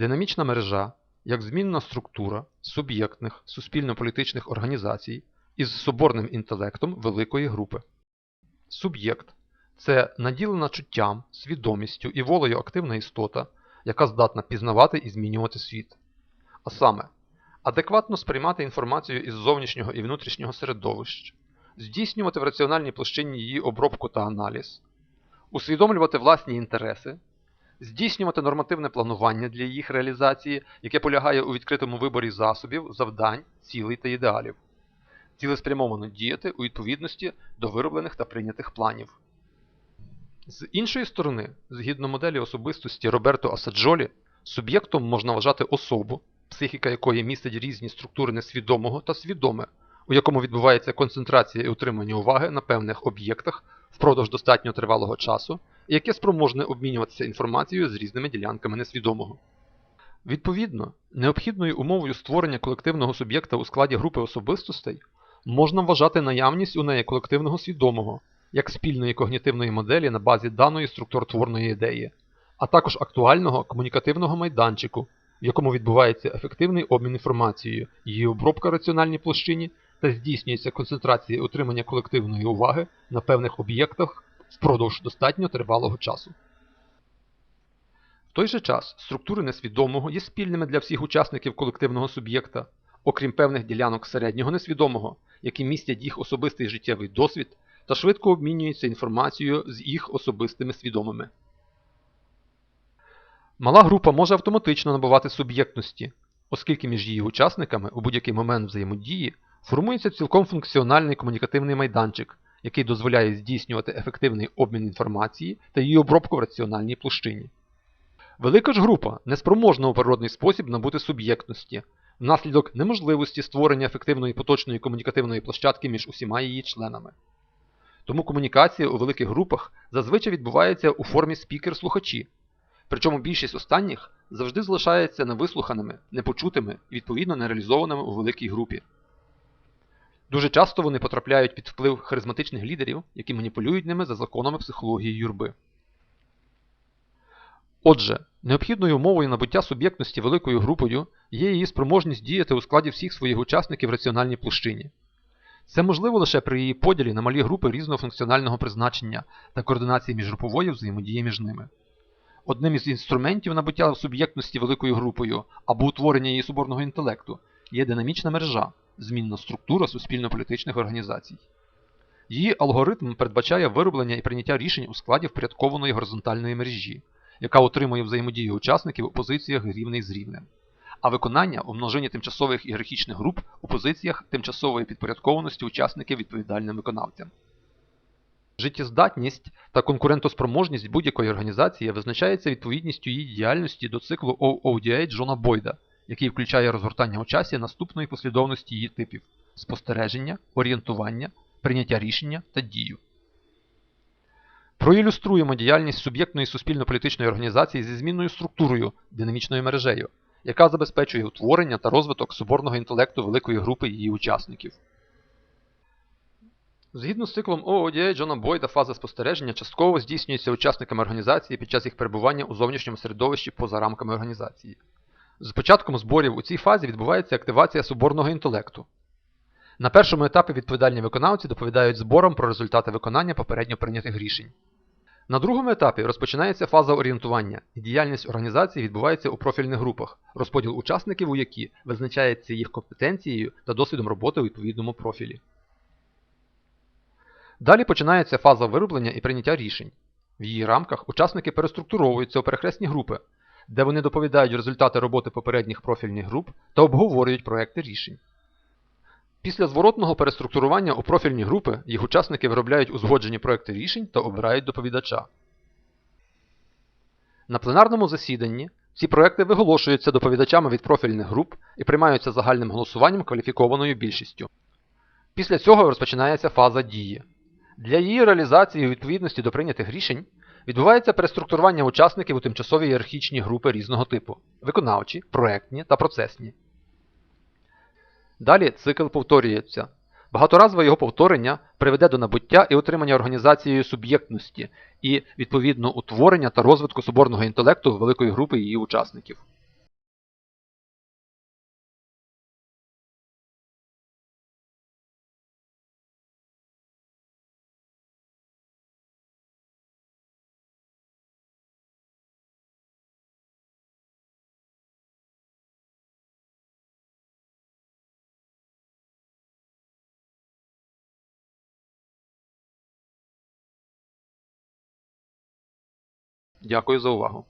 Динамічна мережа як змінна структура суб'єктних суспільно-політичних організацій із соборним інтелектом великої групи. Суб'єкт це наділена чуттям, свідомістю і волею активна істота, яка здатна пізнавати і змінювати світ. А саме, адекватно сприймати інформацію із зовнішнього і внутрішнього середовищ, здійснювати в раціональній площині її обробку та аналіз, усвідомлювати власні інтереси, здійснювати нормативне планування для їх реалізації, яке полягає у відкритому виборі засобів, завдань, цілей та ідеалів, цілеспрямовано діяти у відповідності до вироблених та прийнятих планів. З іншої сторони, згідно моделі особистості Роберто Асаджолі, суб'єктом можна вважати особу, психіка якої містить різні структури несвідомого та свідоме, у якому відбувається концентрація і утримання уваги на певних об'єктах впродовж достатньо тривалого часу, яке спроможне обмінюватися інформацією з різними ділянками несвідомого. Відповідно, необхідною умовою створення колективного суб'єкта у складі групи особистостей можна вважати наявність у неї колективного свідомого, як спільної когнітивної моделі на базі даної структуротворної ідеї, а також актуального комунікативного майданчику, в якому відбувається ефективний обмін інформацією, її обробка раціональній площині та здійснюється концентрація і утримання колективної уваги на певних об'єктах впродовж достатньо тривалого часу. В той же час структури несвідомого є спільними для всіх учасників колективного суб'єкта, окрім певних ділянок середнього несвідомого, які містять їх особистий життєвий досвід та швидко обмінюються інформацією з їх особистими свідомими. Мала група може автоматично набувати суб'єктності, оскільки між її учасниками у будь-який момент взаємодії формується цілком функціональний комунікативний майданчик, який дозволяє здійснювати ефективний обмін інформації та її обробку в раціональній площині. Велика ж група неспроможна у природний спосіб набути суб'єктності, внаслідок неможливості створення ефективної поточної комунікативної площадки між усіма її членами. Тому комунікація у великих групах зазвичай відбувається у формі спікер-слухачі, причому більшість останніх завжди залишається невислуханими, непочутими і відповідно нереалізованими у великій групі. Дуже часто вони потрапляють під вплив харизматичних лідерів, які маніпулюють ними за законами психології юрби. Отже, необхідною умовою набуття суб'єктності великою групою є її спроможність діяти у складі всіх своїх учасників в раціональній площині. Це можливо лише при її поділі на малі групи різного функціонального призначення та координації міжгрупової взаємодії між ними. Одним із інструментів набуття суб'єктності великою групою або утворення її суборного інтелекту є динамічна мережа, змінна структура суспільно-політичних організацій. Її алгоритм передбачає вироблення і прийняття рішень у складі впорядкованої горизонтальної мережі, яка отримує взаємодію учасників у позиціях рівний з рівнем, а виконання у множині тимчасових ієрархічних груп у позиціях тимчасової підпорядкованості учасників відповідальним виконавцям. Життєздатність та конкурентоспроможність будь-якої організації визначається відповідністю її діяльності до циклу OODA Джона Бойда, який включає розгортання у часі наступної послідовності її типів спостереження, орієнтування, прийняття рішення та дію. Проілюструємо діяльність суб'єктної суспільно-політичної організації зі змінною структурою, динамічною мережею, яка забезпечує утворення та розвиток соборного інтелекту великої групи її учасників. Згідно з циклом OODA Джона Бойда, фаза спостереження частково здійснюється учасниками організації під час їх перебування у зовнішньому середовищі поза рамками організації. З початком зборів у цій фазі відбувається активація суборного інтелекту. На першому етапі відповідальні виконавці доповідають зборам про результати виконання попередньо прийнятих рішень. На другому етапі розпочинається фаза орієнтування, і діяльність організації відбувається у профільних групах, розподіл учасників у які визначається їх компетенцією та досвідом роботи у відповідному профілі. Далі починається фаза вироблення і прийняття рішень. В її рамках учасники переструктуровуються у перехресні групи, де вони доповідають результати роботи попередніх профільних груп та обговорюють проекти рішень. Після зворотного переструктурування у профільні групи їх учасники виробляють узгоджені проекти рішень та обирають доповідача. На пленарному засіданні ці проекти виголошуються доповідачами від профільних груп і приймаються загальним голосуванням кваліфікованою більшістю. Після цього розпочинається фаза дії. Для її реалізації у відповідності до прийнятих рішень відбувається переструктурування учасників у тимчасові ієрархічні групи різного типу виконавчі, проектні та процесні. Далі цикл повторюється. Багаторазове його повторення приведе до набуття і отримання організацією суб'єктності і, відповідно, утворення та розвитку соборного інтелекту великої групи її учасників. Дякую за увагу.